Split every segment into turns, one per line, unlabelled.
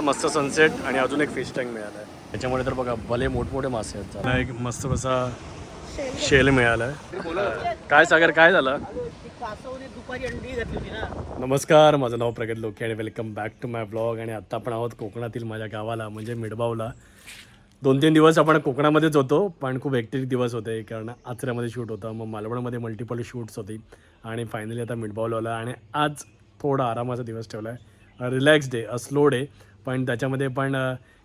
मस्त सनसेट आणि अजून एक फिश टँक मिळाला आहे त्याच्यामुळे तर बघा भले मोठमोठे मासे आहेत त्याला एक मस्त कसा शेल मिळाला आहे काय सागर काय झालं?
दुपारी अंडी घातली होती ना.
नमस्कार माझं नाव प्रगत लोके आणि welcome back to my blog आणि आत्ता आपण आहोत कोकणातील माझ्या गावाला म्हणजे मिडबावला दोन तीन दिवस आपण कोकणामध्येच होतो पण खूप हेक्टिक दिवस होते कारण आचऱ्यामध्ये शूट होतं मग मालवणमध्ये मल्टिपल शूट्स होती. आणि फायनली आता मिडबावला आलं आणि आज थोडा आरामाचा दिवस ठेवला आहे relax day a slow day पण त्याच्यामध्ये पण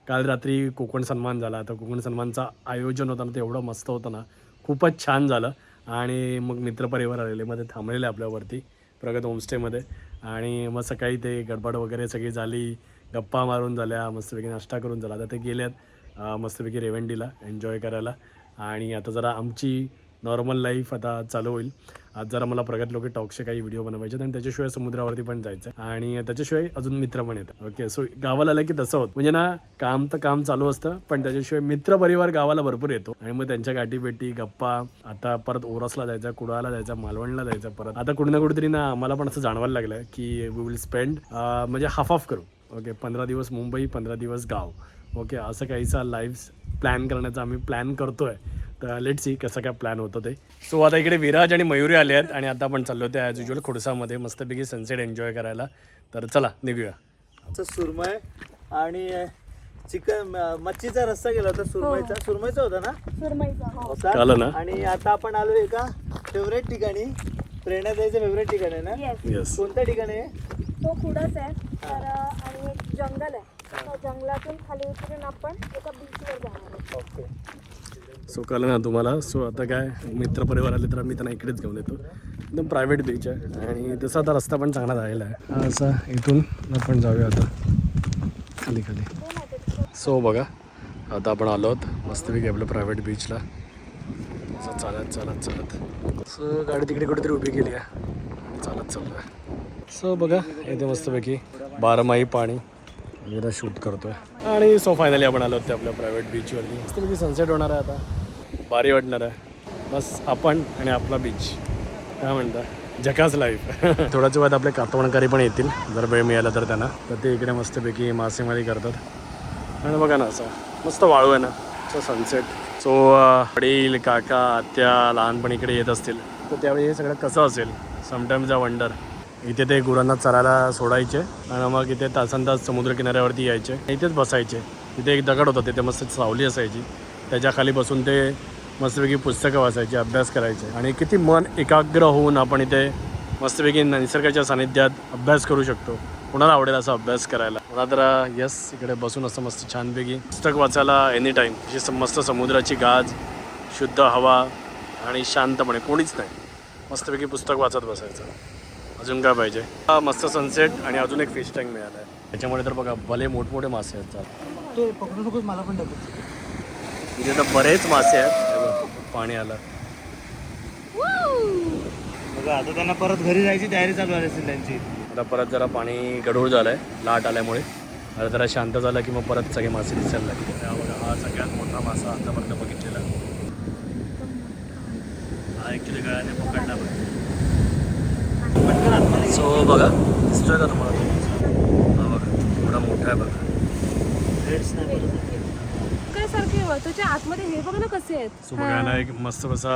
काल रात्री कोकण सन्मान झाला. तर कोकण सन्मानचं आयोजन होतं ना ते एवढं मस्त होतं ना खूपच छान झालं. आणि मग मित्रपरिवार आलेले मध्ये थांबलेले आपल्यावरती प्रगत होमस्टेमध्ये. आणि मग सकाळी ते गडबड वगैरे सगळी झाली. गप्पा मारून झाल्या मस्तपैकी नाश्ता करून झाला. तर ते गेल्यात मस्तपैकी रेवंडीला एन्जॉय करायला. आणि आता जरा आमची नॉर्मल लाईफ आता चालू होईल. आज जरा मला प्रगत लोक टॉकचे काही व्हिडिओ बनवायचे आणि त्याच्याशिवाय समुद्रावरती पण जायचं आणि त्याच्याशिवाय अजून मित्र पण येतात. ओके सो गावाला आलं की तसं होतं. म्हणजे ना काम तर काम चालू असतं पण त्याच्याशिवाय मित्र परिवार गावाला भरपूर येतो. आणि मग त्यांच्या गाठीपेटी गप्पा आता परत ओरसला जायचं कुडाळला जायचं मालवणला जायचं परत. आता कुठे ना कुठेतरी ना आम्हाला पण असं जाणवायला लागलं की वी विल स्पेंड म्हणजे हाफ ऑफ करू. ओके पंधरा दिवस मुंबई पंधरा दिवस गाव. ओके असं काहीसा लाईफ प्लॅन करण्याचा आम्ही प्लॅन करतोय. तर लेट सी कसं काय प्लॅन होतं ते. सो आता इकडे विराज आणि मयुरी आले आहेत आणि आता आपण चाललो होते ॲज युजल खुडसामध्ये मस्तपैकी सनसेट एन्जॉय करायला. तर चला निघूया.
आमचं सुरमय आणि चिकन मच्छीचा रस्सा गेला होता सुरमईचा सुरमईचा होता ना?
सुरमईचा हो.
होता.
कळलं ना?
आणि आता आपण आलो एका फेवरेट ठिकाणी. प्रेरणादायीचं फेवरेट ठिकाण आहे ना?
येस
येस
कोणत्या ठिकाणी आहे?
तो खुडच आहे. तर आणि एक जंगल आहे. त्या जंगलातून खाली उतरून आपण एका बीचवर जाणार आहोत
ओके.
सो कळलं ना तुम्हाला. सो आता काय मित्रपरिवार आले तर आम्ही त्यांना इकडेच घेऊन येतो. एकदम प्रायव्हेट बीच आहे. आणि तसा आता रस्ता पण चांगला झालेला आहे. हा असा इथून आपण जाऊया आता. खाली खाली. सो बघा आता आपण आलो आहोत. मस्तपैकी आपल्या प्रायव्हेट बीचला असं चालत चालत चालत. सो गाडी तिकडे कुठेतरी उभी केली आहे. चालत चाललं आहे सो बघा इथे मस्तपैकी बारमाही पाणी. मी जरा शूट करतोय. आणि सो फायनली आपण आलो होते आपल्या प्रायव्हेट बीचवरती मस्तपैकी सनसेट होणार आहे आता. भारी वाटणार आहे. बस आपण आणि आपला बीच काय म्हणता? जकाच लाईफ थोड्याच वेळात आपले कातवणकारी पण येतील. जर वेळ मिळाला तर त्यांना. तर ते इकडे मस्तपैकी मासेमारी करतात. आणि बघा ना असं. मस्त वाळू आहे ना. सो सनसेट सो वडील काका आत्या लहानपणी इकडे येत असतील. तर त्यावेळी हे सगळं कसं असेल? समटाईम्स अ वंडर इथे ते गुरांना चरायला सोडायचे आणि मग इथे तासन तास समुद्रकिनाऱ्यावरती यायचे. इथेच बसायचे. तिथे एक दगड होता तिथे मस्त सावली असायची. त्याच्याखाली बसून ते मस्तपैकी पुस्तकं वाचायची अभ्यास करायचे. आणि किती मन एकाग्र होऊन आपण इथे मस्तपैकी निसर्गाच्या सानिध्यात अभ्यास करू शकतो. कुणाला आवडेल असा अभ्यास करायला? मला तर यस इकडे बसून असं मस्त छानपैकी पुस्तक वाचायला एनी टाईम अशी मस्त समुद्राची गाज शुद्ध हवा आणि शांतपणे कोणीच नाही. मस्तपैकी पुस्तक वाचत बसायचं. अजून काय पाहिजे? हा मस्त सनसेट आणि अजून एक फिश टँक मिळाला आहे. त्याच्यामुळे तर बघा भले मोठमोठे मासे आहेत.
तो पकडू नकोस मला पण टाकू
इथे तर बरेच मासे आहेत. पाणी आलं.
बघा आता त्यांना परत घरी जायची तयारी चालू आहे असेल त्यांची.
आता परत जरा पाणी गढूळ झालं आहे लाट आल्यामुळे. आता जरा शांत झालं की मग परत सगळे मासे दिसायला लागले. हा बघा हा सगळ्यात मोठा मासा आतापर्यंत बघितलेला. हा ॲक्च्युली गळ्याने पकडला सो बघा दिसतोय का तुम्हाला? हा बघा एवढा मोठा आहे बघा.
काय सारखे तुझ्या आतमध्ये हे बघ ना कसे आहेत.
सो बघायला एक मस्त कसा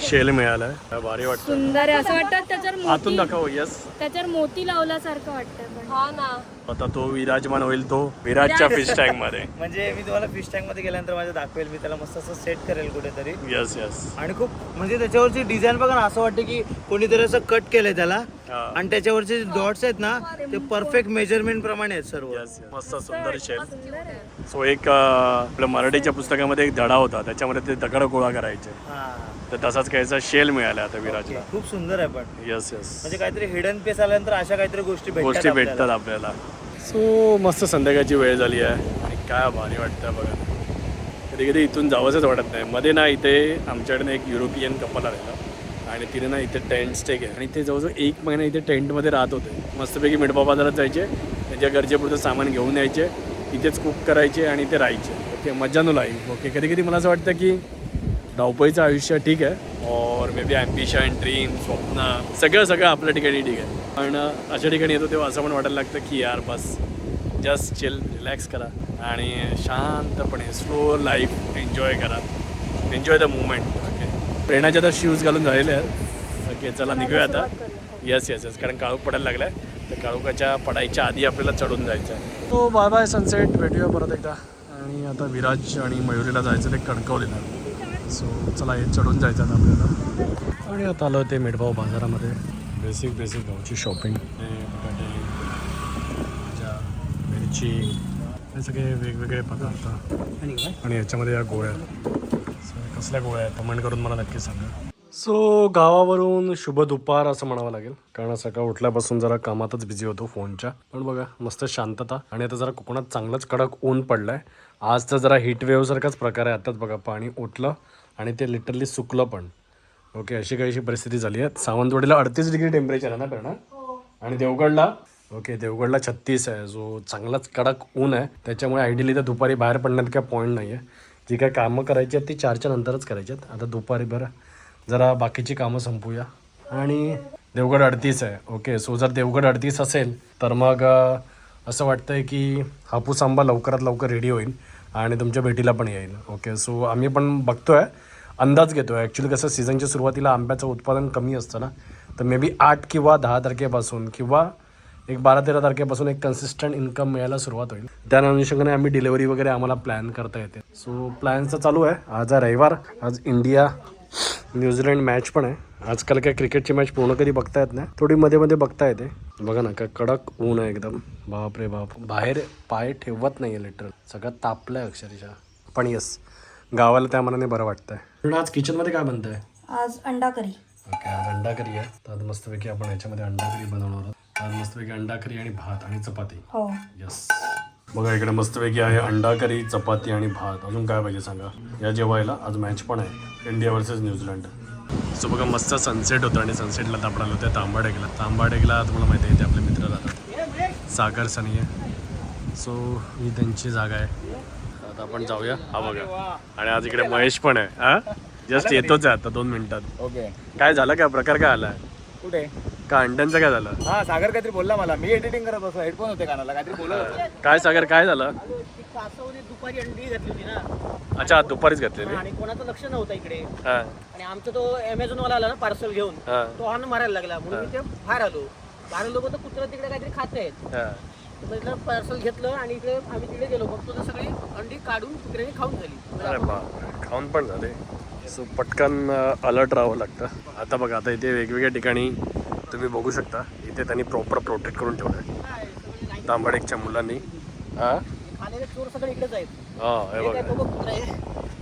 शेल मिळाला आहे भारी वाटतं
सुंदर आहे. असं वाटतं त्याच्यावर
आतून दाखव यस
त्याच्यावर मोती लावल्यासारखं वाटतं पण. हा ना.
आता तो विराजमान होईल तो विराजच्या फिश टँकमध्ये.
म्हणजे मी तुम्हाला फिश टँकमध्ये गेल्यानंतर माझ्या दाखवेल मी त्याला मस्त असं सेट करेल कुठेतरी.
यस यस
आणि खूप म्हणजे त्याच्यावरची डिझाईन बघा ना असं वाटतं की कोणीतरी असं कट केलंय त्याला. आणि त्याच्यावरचे डॉट्स आहेत ना ते परफेक्ट मेजरमेंट प्रमाणे आहेत सर्व.
यस मस्त सुंदर शेल
सुंदर आहे.
सो एक अं, आपल्या मराठीच्या पुस्तकामध्ये एक धडा होता. त्याच्यामध्ये ते दगड गोळा करायचे.
हा.
तर तसाच काहीचा शेल मिळाला आता विराजला.
खूप सुंदर आहे पण.
यस यस
म्हणजे काहीतरी हिडन पेस आल्यानंतर अशा काहीतरी गोष्टी भेटतात
गोष्टी
आपल्याला.
भेटतात आपल्याला. सो मस्त संध्याकाळची वेळ झाली आहे. आणि काय भारी वाटतं बघा. कधी कधी इथून जावंसच वाटत नाही. मध्ये ना इथे आमच्याकडे एक युरोपियन कपल आलेला. आणि तिने ना इथे टेंट स्टे केला. आणि ते जवळजवळ एक महिना इथे टेंटमध्ये राहत होते. मस्तपैकी मिठबा बाजारात जायचे. त्यांच्या गरजेपुरतं सामान घेऊन यायचे. इथेच कुक करायचे आणि इथे राहायचे. ओके मजा नो लाईफ. ओके कधी कधी मला असं वाटतं की धावपळीचं आयुष्य ठीक आहे. और मे बी ॲम्बिशन ड्रीम स्वप्न सगळं सगळं आपल्या ठिकाणी ठीक आहे. पण अशा ठिकाणी येतो तेव्हा असं पण वाटायला लागतं की यार बस जस्ट चिल रिलॅक्स करा आणि शांतपणे स्लो लाईफ एन्जॉय करा. एन्जॉय द मुवमेंट ओके प्रेरणाचे आता शूज घालून झालेले आहेत. ओके चला निघूया आता. येस येस येस कारण काळोख पडायला लागलाय. तर काळोखाच्या पडायच्या आधी आपल्याला चढून जायचं आहे. तो बाय बाय सनसेट भेटूया परत एकदा. आणि आता विराज आणि मयुरीला जायचं ते कणकवलीला. सो चला हे चढून जायचं आता आपल्याला. आणि आता आलो ते मेडभाव बाजारामध्ये. बेसिक बेसिक गावची शॉपिंग बटाटे भाज्या, मिरची हे सगळे वेगवेगळे पदार्थ. आणि याच्यामध्ये या गोळ्या. कसल्या गोळ्या आहेत? कमेंट करून मला नक्की सांगा. सो गावावरून शुभ दुपार असं म्हणावं लागेल. कारण सकाळ उठल्यापासून जरा कामातच बिझी होतो फोनच्या. पण बघा मस्त शांतता. आणि आता जरा कोकणात चांगलंच कडक ऊन पडलंय. आज तर जरा हीट वेव्ह सारखाच प्रकार आहे. आताच बघा पाणी उठलं आणि ते लिटरली सुकलं पण. ओके अशी काहीशी परिस्थिती झाली आहे. सावंतवाडीला अडतीस डिग्री टेम्परेचर आहे ना करणा आणि देवगडला ओके देवगडला छत्तीस आहे. जो चांगलाच कडक ऊन आहे. त्याच्यामुळे आयडियली तर दुपारी बाहेर पडण्यात काय पॉईंट नाही आहे जी काय कामं करायची आहेत ती चारच्या नंतरच करायची आहेत. आता दुपारी बरं जरा बाकीची कामं संपूया. आणि देवगड अडतीस आहे. ओके सो जर देवगड अडतीस असेल तर मग असं असं वाटतंय की हापूस आंबा लवकरात लवकर रेडी होईल. आणि तुमच्या भेटीला पण येईल. ओके सो आम्ही पण बघतोय. अंदाज घेतोय. ॲक्च्युली कसं सीझनच्या सुरुवातीला आंब्याचं उत्पादन कमी असतं ना तर मे बी आठ किंवा दहा तारखेपासून किंवा एक बारा तेरा तारखेपासून एक कन्सिस्टंट इन्कम मिळायला सुरुवात होईल. त्या अनुषंगाने आम्ही डिलिव्हरी वगैरे आम्हाला प्लॅन करता येते. सो प्लॅनचं चालू आहे. आज आहे रविवार आज इंडिया न्यूझीलंड मॅच पण आहे. आजकाल काय क्रिकेटची मॅच पूर्ण कधी बघता येत नाही. थोडी मध्ये मध्ये बघता येते. बघा ना काय कडक ऊन आहे एकदम. बाप रे बाप. बाहेर पाय ठेवत नाही आहे लिटर सगळं तापलं आहे अक्षरशः. पण येस गावाला त्या मनाने बरं वाटतंय. पण आज किचनमध्ये काय बनतंय?
आज अंडा करी
ओके आज अंडा करी आहे. तर आज मस्तपैकी आपण याच्यामध्ये अंडा करी बनवणार आहोत. आज मस्तपैकी अंडा करी आणि भात आणि चपाती.
हो.
यस बघा इकडे मस्तपैकी आहे अंडा करी चपाती आणि भात. अजून काय पाहिजे सांगा? या जेवायला आज मॅच पण आहे. India versus New Zealand. सो बघा मस्त सनसेट होतं आणि सनसेटला आपण आलो होते. तांबाडेगला. तांबाडेगला तुम्हाला माहिती आहे ते आपले मित्र जातात सागर सनी आहे सो ही त्यांची जागा आहे. आता आपण जाऊया. हा बघा. आणि आज इकडे महेश पण आहे. हा? जस्ट येतोच आहे आता दोन मिनिटात.
ओके.
काय झालं? काय प्रकार काय आलाय
कुठे?
का अंड्यांचं काय झालं?
हा सागर काहीतरी बोलला मला. मी एडिटिंग करत बसलो. हेडफोन होते कानाला. काहीतरी बोलत
काय सागर काय झालं?
कासवने दुपारी अंडी घातली होती ना.
अच्छा दुपारीच घातलेली?
आणि कोणाचं लक्ष नव्हतं इकडे.
हा.
आणि आमचा तो अमेझॉन वाला आला ना पार्सल घेऊन तो हॉर्न मारायला लागला. म्हणून मी ते बाहेर आलो. बाहेर आलो तर कुत्रा तिकडे काहीतरी खात आहेत.
हा.
म्हटलं पार्सल घेतलं आणि इकडे आम्ही तिकडे गेलो. बघतो तर सगळी अंडी काढून कुत्र्याने खाऊन झाली.
अरे खाऊन पण झाले. सो पटकन अलर्ट राहावं लागतं. आता बघा आता इथे वेगवेगळ्या ठिकाणी तुम्ही बघू शकता. इथे त्यांनी प्रॉपर प्रोटेक्ट करून ठेवलं आहे तांबडेकच्या मुलांनी. हा?
खालेले चोर सगळे इकडेच आहेत.
हा हे
हे काय
बघा.
तो बघ कुत्रा आहे?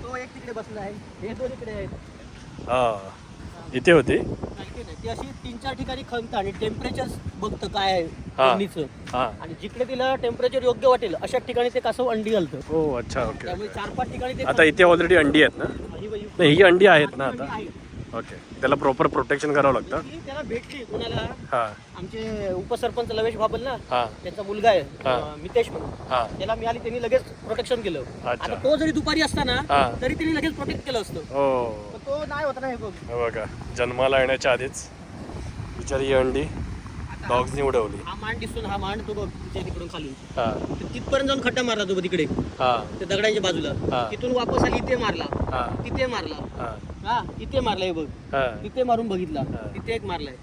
तो एक तिकडे बसला आहे. हे दोन इकडे आहेत.
हा. इथे होती?
नाही. ती अशी तीन चार ठिकाणी खणतं आणि टेम्परेचर बघतं काय आहे
हा.
आणि जिकडे तिला टेम्परेचर योग्य वाटेल अशा ठिकाणी ते कासव अंडी घालतं.
हो अच्छा ओके
त्यामुळे चार पाच ठिकाणी ते
आता इथे ऑलरेडी अंडी आहेत ना?
ही
नाही ही अंडी आहेत ना आता?
आहेत.
ओके त्याला प्रॉपर प्रोटेक्शन करावं लागतं.
ती त्याला भेटली कोणाला?
हा.
आमचे उपसरपंच लवेश बाबल ना
हा.
त्यांचा मुलगा आहे. अं, मितेश म्हणून.
हा.
त्याला मिळाली त्यांनी लगेच प्रोटेक्शन केलं.
अच्छा.
आता तो जरी दुपारी असता ना
हा.
तरी त्यांनी लगेच प्रोटेक्ट केलं असतं.
हो.
पण तो नाही होता ना हे बघ.
हे बघा जन्माला येण्याच्या आधीच बिचारी ही अंडी डॉग्सनी उडवली
हा मान दिसतो ना हा मान तो बघ तिच्या तिकडून खाली
हा.
तिथपर्यंत जाऊन खड्डा मारला तो बघ तिकडे.
हा.
त्या दगडांच्या बाजूला.
हा.
तिथून वापस आली इथे मारला.
हा.
तिथे मारला.
हा.
हा इथे मारलाय बघ.
हा.
तिथे मारून बघितला.
हा.
तिथे एक मारलाय.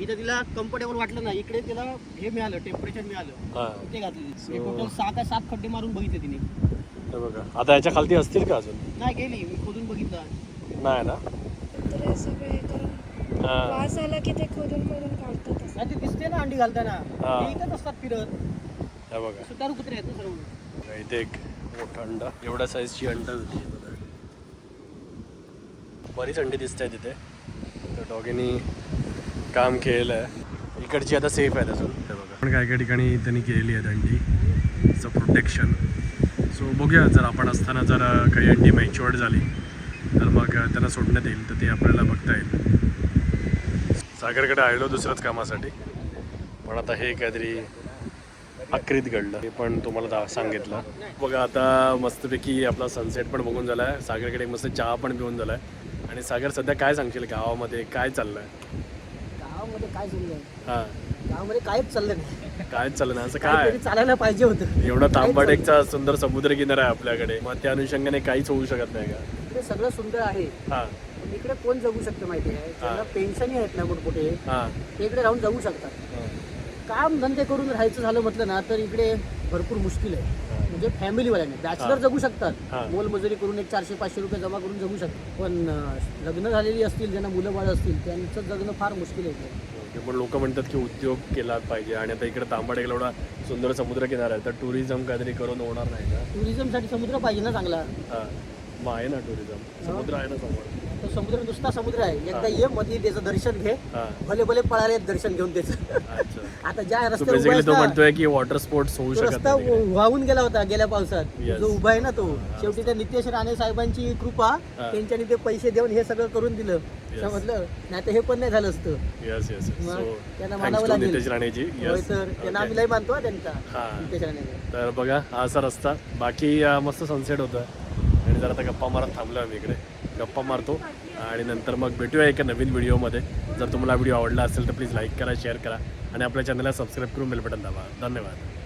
इथं तिला कम्फर्टेबल वाटलं ना इकडे तिला हे मिळालं टेम्परेचर मिळालं.
हा.
तिथे घातली
So-
टोटल सहा का सात खड्डे मारून बघितले तिने.
हे बघा. आता याच्या खालती असतील का अजून?
नाही गेली. मी खोदून बघितलं.
नाही ना?
सगळे करून
हा.
वास आला की ते खोदून खोदून काढतातच
नाही ते दिसते ना अंडी घालताना.
हा.
ते इथंच असतात फिरत.
हे बघा.
सुतारू कुत्रे आहेत ना सर्व.
इथे एक मोठा अंडा. एवढ्या साईजची अंडा होती हे बघा. बरीच अंडी दिसत आहे तिथे तर डॉगीनी काम केलेलं आहे. इकडची आता सेफ आहेत अजून. हे बघा. पण काय काय ठिकाणी त्यांनी केलेली आहेत अंडी. प्रोटेक्शन सो बघूया जर आपण असताना जर अ, काही अंडी मॅच्युअर्ड झाली तर मग अ, त्यांना सोडण्यात येईल. तर ते आपल्याला बघता येईल. सागरकडे आलेलो दुसऱ्याच कामासाठी. पण आता हे काहीतरी आक्रीत घडलं. हे पण तुम्हाला दा सांगितलं. बघा आता मस्तपैकी आपला सनसेट पण बघून झाला आहे सागरकडे एक मस्त चहा पण पिऊन झाला आहे आणि सागर सध्या काय सांगशील गावामध्ये? काय चाललंय?
गावामध्ये काय आहे?
हां.
गावामध्ये काहीच चाललं नाही.
काय चाललं ना असं काय?
काहीतरी चालायला पाहिजे होतं.
एवढा तांबाडेकचा सुंदर समुद्र किनारा आहे आपल्याकडे. मग त्या अनुषंगाने काहीच होऊ शकत नाही का?
सगळं सुंदर आहे.
हा.
इकडे कोण जगू शकतं माहिती आहे? ज्यांना पेन्शनही आहेत ना
हा.
ते इकडे राहून जगू शकतात. काम धंदे करून राहायचं झालं म्हटलं ना तर इकडे भरपूर मुश्किल आहे. म्हणजे फॅमिलीवाल्याने बॅचलर जगू. शकतात. मोलमजुरी करून एक चारशे पाचशे रुपये जमा करून जगू शकतात. पण लग्न झालेली असतील ज्यांना मुलं बाळ असतील त्यांचं जगणं फार मुश्किल आहे.
पण लोक म्हणतात की उद्योग केला पाहिजे. आणि आता इकडे तांबाडेला एवढा सुंदर समुद्र किनारा आहे तर टुरिझम काहीतरी करून होणार नाही का
टुरिझमसाठी समुद्र पाहिजे ना चांगला.
हा. मग आहे ना टुरिझम समुद्र आहे ना समोर.
तो समुद्र नुसता समुद्र आहे. एकदा ये मध्ये त्याचं दर्शन घे. भले भले पळाले दर्शन घेऊन त्याचं. आता ज्या रस्त्यावर
तो म्हणतोय की वॉटर स्पोर्ट्स होऊ शकत
रस्ता. वाहून गेला होता गेल्या पावसात. जो उभा आहे ना तो. शेवटी त्या नितेश राणे साहेबांची कृपा. त्यांच्यानी ते पैसे देऊन हे सगळं करून दिलं. समजलं? नाही तर हे पण नाही झालं असतं. त्यांना मानावं लागेल.
नितेश राणेजी.
तर त्यांना आम्ही लय मानतो त्यांचा. नितेश राणे
तर बघा हा असा रस्ता. बाकी मस्त सनसेट होतं. आणि जरा आता गप्पा मारत थांबलो आम्ही इकडे. गप्पा मारतो. आणि नंतर मग भेटूया एका नवीन व्हिडिओमध्ये. जर तुम्हाला व्हिडिओ आवडला असेल तर प्लीज लाईक करा शेअर करा. आणि आपल्या चॅनलला सबस्क्राईब करून बेल बटन दाबा. धन्यवाद.